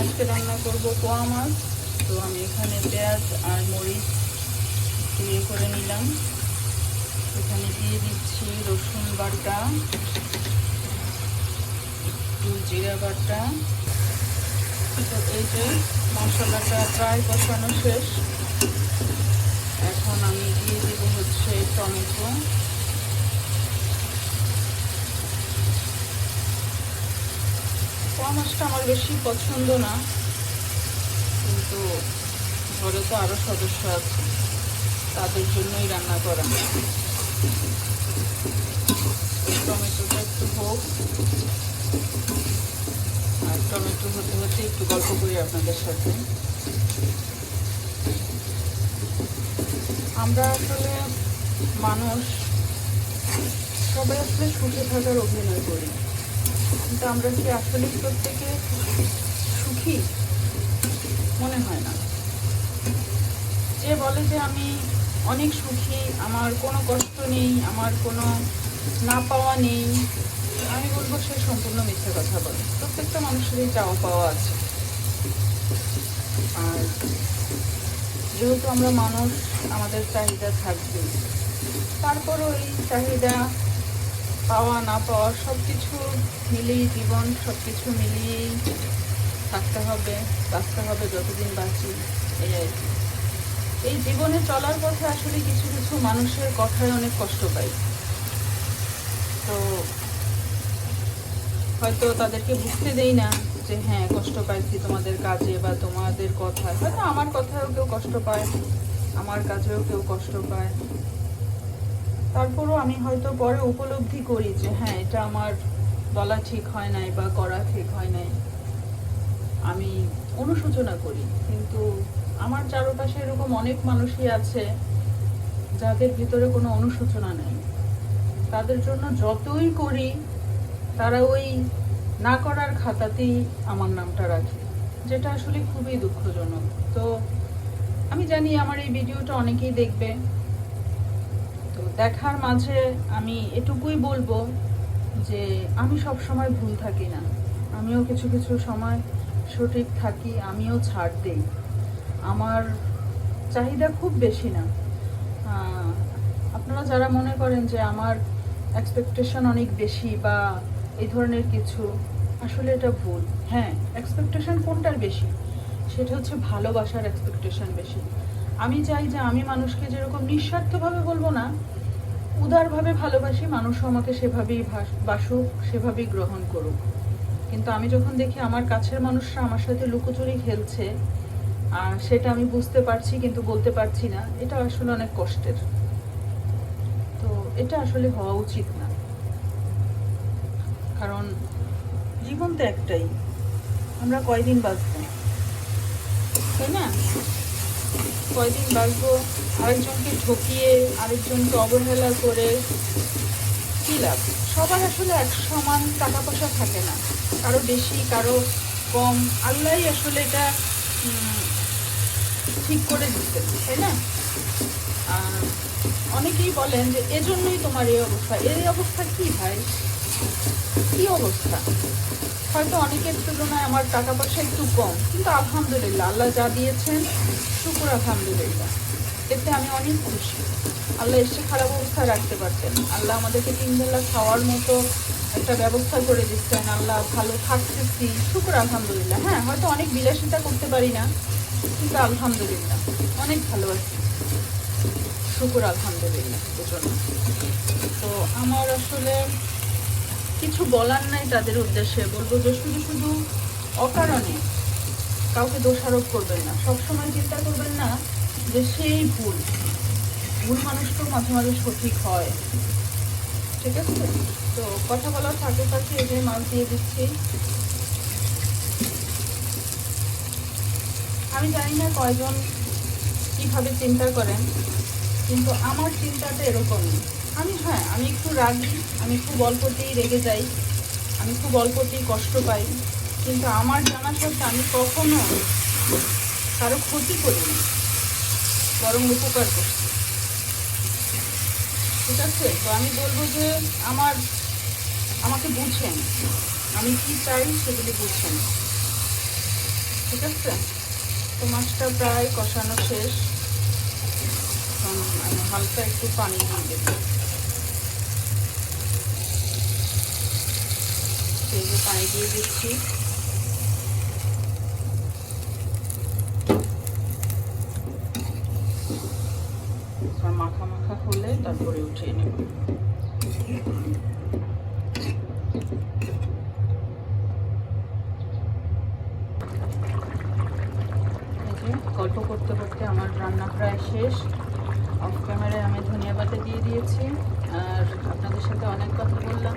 আজকে রান্না করব পোয়া মাছ। তো আমি এখানে পেঁয়াজ আর মরিচ ইয়ে করে নিলাম। এখানে দিয়ে দিচ্ছি রসুন বাটা, একটু জিরা বাটা। তো এই যে মশলাটা প্রায় কষানো শেষ। এখন আমি দিয়ে দেবো হচ্ছে টমেটো। পোয়া মাছটা আমার বেশি পছন্দ না। কিন্তু ঘরে তো আরও সদস্য আছে, তাদের জন্যই রান্না করা। টমেটোটা একটু হোক। আর টমেটো হতে হতে একটু গল্প করি আপনাদের সাথে। আমরা আসলে মানুষ, সবাই আসলে সুখে থাকার অভিনয় করি। কিন্তু আমরা কি আসলে প্রত্যেকে সুখী? মনে হয় না। যে বলে যে আমি অনেক সুখী, আমার কোনো কষ্ট নেই, আমার কোনো না পাওয়া নেই, আমি বলব সে সম্পূর্ণ মিথ্যে কথা বলে। প্রত্যেকটা মানুষেরই চাওয়া পাওয়া আছে। আর যেহেতু আমরা মানুষ, আমাদের চাহিদা থাকবে তারপরও এই চাহিদা পাওয়া না পাওয়া সব কিছু মিলিয়ে জীবন সব কিছু মিলিয়েই থাকতে হবে, বাঁচতে হবে যতদিন বাঁচি, এই আর কি। এই জীবনে চলার পথে আসলে কিছু কিছু মানুষের কথায় অনেক কষ্ট পাই। তো হয়তো তাদেরকে বুঝতে দেই না যে হ্যাঁ কষ্ট পাইছি তোমাদের কাজে বা তোমাদের কথায়। হয়তো আমার কথায়ও কেউ কষ্ট পায়, আমার কাজেও কেউ কষ্ট পায়। তারপরও আমি হয়তো পরে উপলব্ধি করি যে হ্যাঁ এটা আমার বলা ঠিক হয় নাই বা করা ঠিক হয় নাই। আমি অনুশোচনা করি, কিন্তু আমার চারপাশে এরকম অনেক মানুষই আছে যাদের ভিতরে কোনো অনুশোচনা নেই। তাদের জন্য যতই করি, তারা ওই না করার খাতাতেই আমার নামটা রাখে, যেটা আসলে খুবই দুঃখজনক। তো আমি জানি আমার এই ভিডিওটা অনেকেই দেখবে। তো দেখার মাঝে আমি এটুকুই বলব যে আমি সব সময় ভুল থাকি না। আমিও কিছু কিছু সময় সঠিক থাকি, আমিও ছাড় দিই। আমার চাহিদা খুব বেশি না। আপনারা যারা মনে করেন যে আমার এক্সপেকটেশন অনেক বেশি বা এই ধরনের কিছু, আসলে এটা ভুল। হ্যাঁ এক্সপেকটেশন কোনটার বেশি? সেটা হচ্ছে ভালোবাসার এক্সপেকটেশন বেশি। আমি চাই যে আমি মানুষকে যেরকম নিঃস্বার্থভাবে বলব না, উদারভাবে ভালোবাসি, মানুষও আমাকে সেভাবেই বাসুক, সেভাবেই গ্রহণ করুক। কিন্তু আমি যখন দেখি আমার কাছের মানুষরা আমার সাথে লুকোচুরি খেলছে, আর সেটা আমি বুঝতে পারছি কিন্তু বলতে পারছি না, এটা আসলে অনেক কষ্টের। তো এটা আসলে হওয়া উচিত না। কারণ জীবন তো একটাই, আমরা কয়দিন বাঁচবো? তাই না? কয়দিন বাঁচবো? আরেকজনকে ঠকিয়ে, আরেকজনকে অবহেলা করে কি লাভ? সবার আসলে এক সমান টাকা পয়সা থাকে না। কারও বেশি, কারও কম। আল্লাহই আসলে এটা ঠিক করে দিতে তাই না? অনেকেই বলেন যে, এজন্যই তোমার এই অবস্থা। এই অবস্থা কি ভাই? কি অবস্থা? হয়তো অনেকের তুলনায় আমার টাকা পয়সা একটু কম, কিন্তু আলহামদুলিল্লাহ, আল্লাহ যা দিয়েছেন, শুকুর আলহামদুলিল্লাহ। এতে আমি অনেক খুশি। আল্লাহ এসে খারাপ অবস্থায় রাখতে পারতেন আল্লাহ আমাদেরকে তিন বেলা খাওয়ার মতো একটা ব্যবস্থা করে দিচ্ছেন। আল্লাহ ভালো থাকতেছি, শুকুর আলহামদুলিল্লাহ। হ্যাঁ হয়তো অনেক বিলাসিতা করতে পারি না, কিন্তু আলহামদুলিল্লাহ, অনেক ভালো আছি শুকুর আলহামদুলিল্লাহ, এজন্য। তো আমার আসলে কিছু বলার নাই তাদের উদ্দেশ্যে। বলব যে শুধু শুধু অকারণে কাউকে দোষারোপ করবেন না। সবসময় চিন্তা করবেন না যে সেই ভুল ভুল মানুষ তো মাঝে মাঝে সঠিক হয়। ঠিক আছে? তো কথা বলার থাকে এই যে মাছ দিয়ে দিচ্ছি। আমি জানি না কয়জন কীভাবে চিন্তা করেন, কিন্তু আমার চিন্তাটা এরকমই। আমি হ্যাঁ আমি একটু রাগি, আমি খুব অল্পতেই রেগে যাই, আমি খুব অল্পতেই কষ্ট পাই, কিন্তু আমার জানা সত্ত্বে আমি কখনো কারও ক্ষতি করিনি বরং উপকার করছি ঠিক আছে? তো আমি বলব যে আমার, আমাকে বুঝেন, আমি কি চাই সেগুলি বুঝেন। ঠিক আছে? তো মাছটা প্রায় কষানো শেষ। হালকা একটু পানি দিয়ে দেবো। সেই পানি দিয়ে দিচ্ছি। মাখা মাখা হলে তারপরে উঠিয়ে নেব। গল্প করতে করতে আমার রান্না প্রায় শেষ। অফ ক্যামেরায় আমি ধনিয়া পাতা দিয়ে দিয়েছি। আর আপনাদের সাথে অনেক কথা বললাম।